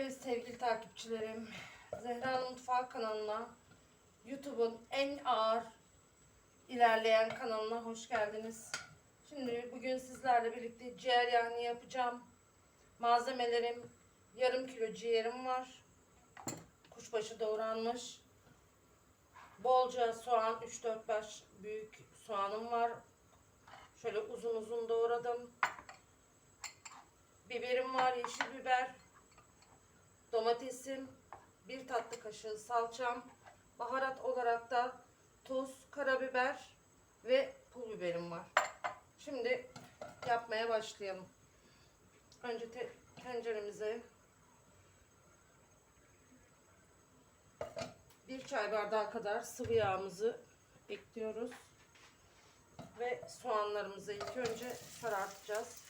Evet sevgili takipçilerim, Zehra'nın Mutfağı kanalına, YouTube'un en ağır ilerleyen kanalına hoş geldiniz. Şimdi bugün sizlerle birlikte ciğer yahni yapacağım. Malzemelerim yarım kilo ciğerim var. Kuşbaşı doğranmış. Bolca soğan 3-4 baş büyük soğanım var. Şöyle uzun uzun doğradım. Biberim var, yeşil biber. Domatesim, bir tatlı kaşığı salçam, baharat olarak da tuz, karabiber ve pul biberim var. Şimdi yapmaya başlayalım. Önce te- tenceremize bir çay bardağı kadar sıvı yağımızı ekliyoruz. Ve soğanlarımızı ilk önce sarartacağız.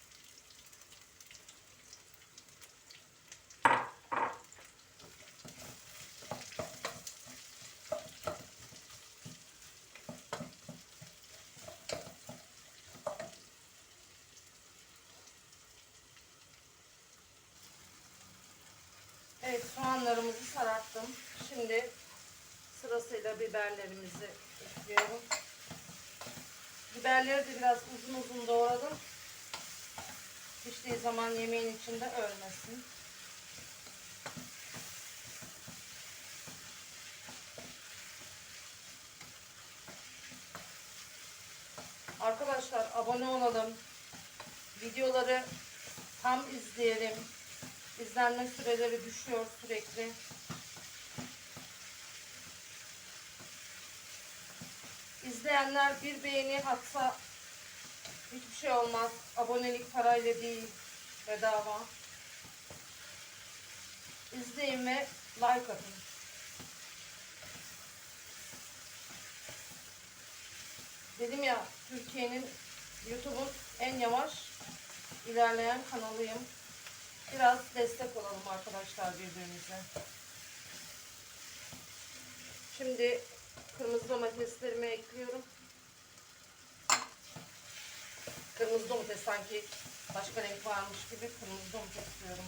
Evet soğanlarımızı sararttım. Şimdi sırasıyla biberlerimizi ekliyorum. Biberleri de biraz uzun uzun doğradım. Piştiği zaman yemeğin içinde ölmesin. Arkadaşlar abone olalım. Videoları tam izleyelim. İzlenme süreleri düşüyor sürekli. İzleyenler bir beğeni atsa hiçbir şey olmaz. Abonelik parayla değil, bedava. İzleyin ve like atın. Dedim ya Türkiye'nin YouTube'un en yavaş ilerleyen kanalıyım. Biraz destek olalım arkadaşlar birbirimize. Şimdi kırmızı domateslerimi ekliyorum. Kırmızı domates sanki başka renk varmış gibi kırmızı domates ekliyorum.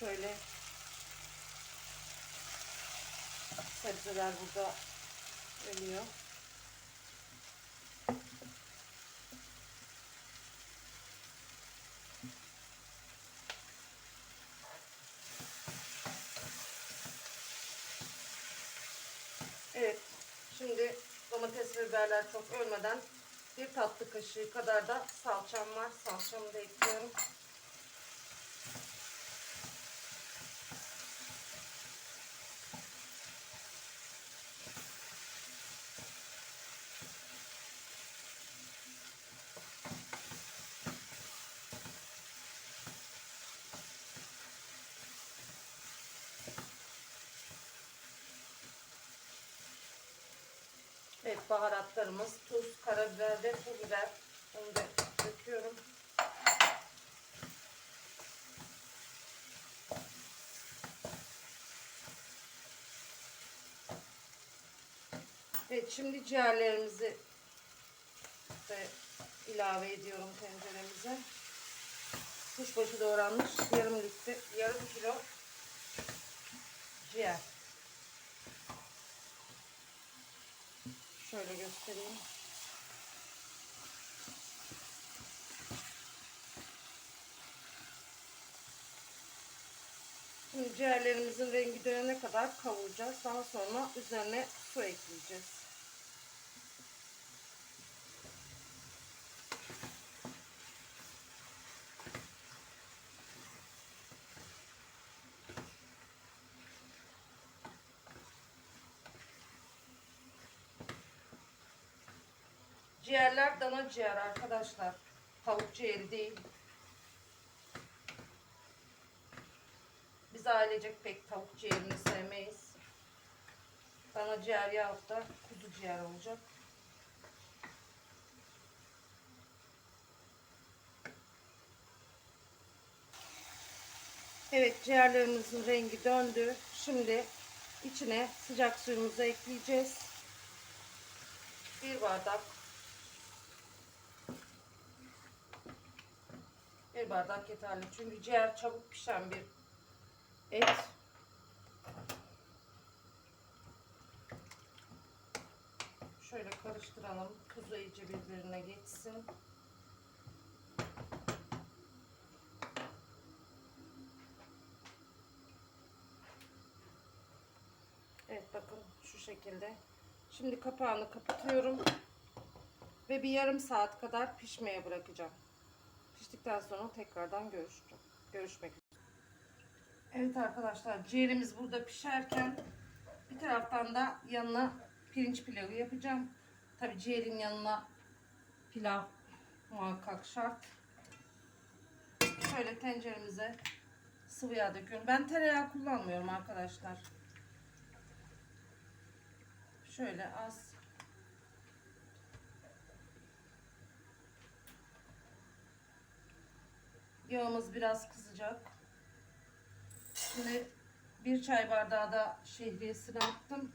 Şöyle sebzeler burada ölüyor. Evet. Şimdi domates ve biberler çok ölmeden bir tatlı kaşığı kadar da salçam var. Salçamı da ekliyorum. Evet baharatlarımız tuz, karabiber ve pul biber. Onu da döküyorum. Evet şimdi ciğerlerimizi de ilave ediyorum tenceremize. Kuşbaşı doğranmış yarım litre, yarım kilo ciğer. Şöyle göstereyim. Şimdi ciğerlerimizin rengi dönene kadar kavuracağız. Daha sonra üzerine su ekleyeceğiz. Ciğerler dana ciğer arkadaşlar. Tavuk ciğeri değil. Biz ailecek pek tavuk ciğerini sevmeyiz. Dana ciğer yahut da kuzu ciğer olacak. Evet ciğerlerimizin rengi döndü. Şimdi içine sıcak suyumuzu ekleyeceğiz. bir bardak bir bardak yeterli. Çünkü ciğer çabuk pişen bir et. Şöyle karıştıralım. Tuzu iyice birbirine geçsin. Evet bakın şu şekilde. Şimdi kapağını kapatıyorum. Ve bir yarım saat kadar pişmeye bırakacağım. Piştikten sonra tekrardan görüşeceğim. Görüşmek üzere. Evet arkadaşlar ciğerimiz burada pişerken bir taraftan da yanına pirinç pilavı yapacağım. Tabi ciğerin yanına pilav muhakkak şart. Şöyle tenceremize sıvı yağ döküyorum. Ben tereyağı kullanmıyorum arkadaşlar. Şöyle az Yağımız biraz kızacak. Şimdi bir çay bardağı da şehriyesini attım.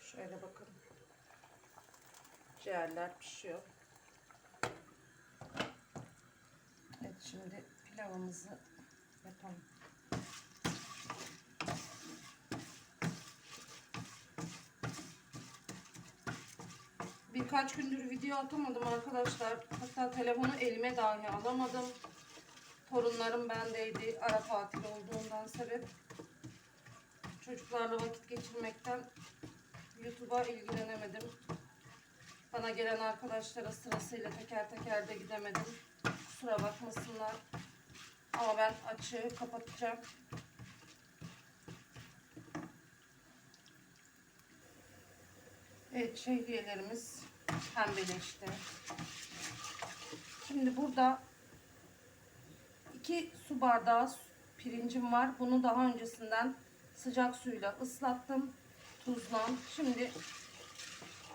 Şöyle bakın. Ciğerler pişiyor. Evet şimdi pilavımızı yapalım. Birkaç gündür video atamadım arkadaşlar. Hatta telefonu elime dahi alamadım. Torunlarım bendeydi. Ara tatil olduğundan sebep. Çocuklarla vakit geçirmekten YouTube'a ilgilenemedim. Bana gelen arkadaşlara sırasıyla teker teker de gidemedim. Kusura bakmasınlar. Ama ben açığı kapatacağım. Evet şehriyelerimiz pembeleşti. Şimdi burada 2 su bardağı pirincim var. Bunu daha öncesinden sıcak suyla ıslattım. Tuzla. Şimdi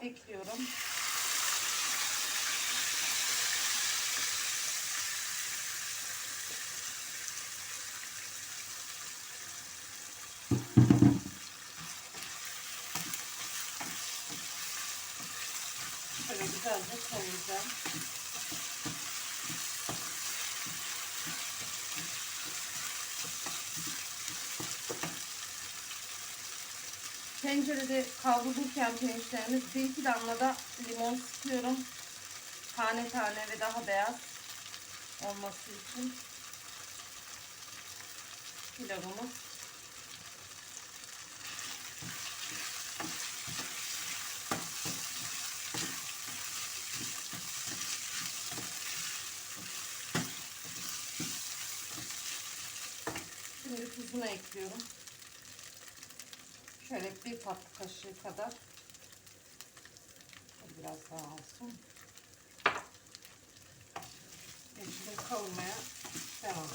ekliyorum. Tencerede kavrulurken pirinçlerimiz bir iki damla da limon sıkıyorum. Tane tane ve daha beyaz olması için. Pilavımız Şimdi tuzunu ekliyorum. Şöyle bir tatlı kaşığı kadar. Biraz daha. Ve şimdi kavurmaya devam.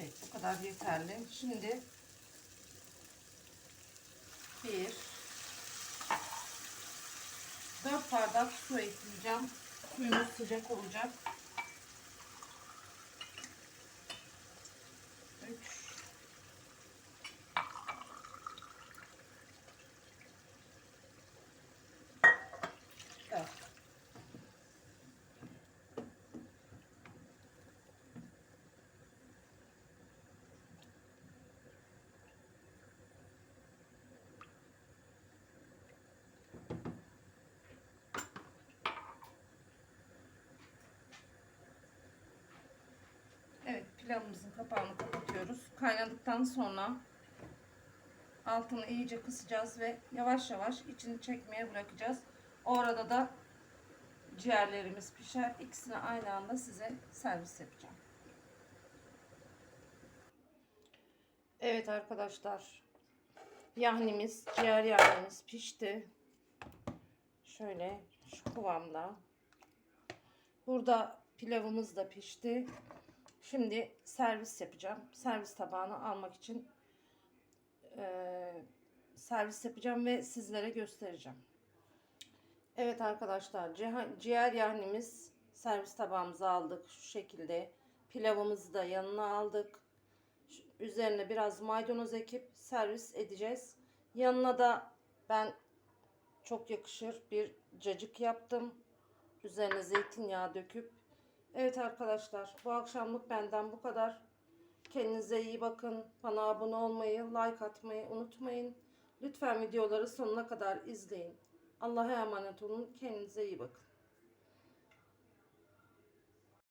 Evet bu kadar yeterli. Şimdi bir dört bardak su ekleyeceğim. Suyumuz sıcak olacak. Üç dört Evet pilavımızın kapağını kapatıyoruz. Kaynadıktan sonra altını iyice kısacağız ve yavaş yavaş içini çekmeye bırakacağız. O arada da ciğerlerimiz pişer. İkisini aynı anda size servis yapacağım. Evet arkadaşlar. Yahnimiz, ciğer yahnimiz pişti. Şöyle şu kıvamda. Burada pilavımız da pişti. Şimdi servis yapacağım. Servis tabağını almak için eee, servis yapacağım ve sizlere göstereceğim. Evet arkadaşlar ciğer yahnimiz servis tabağımıza aldık şu şekilde. Pilavımızı da yanına aldık. Üzerine biraz maydanoz ekip servis edeceğiz. Yanına da ben çok yakışır bir cacık yaptım. Üzerine zeytinyağı döküp. Evet arkadaşlar bu akşamlık benden bu kadar. Kendinize iyi bakın. Bana abone olmayı, like atmayı unutmayın. Lütfen videoları sonuna kadar izleyin. Allah'a emanet olun. Kendinize iyi bakın.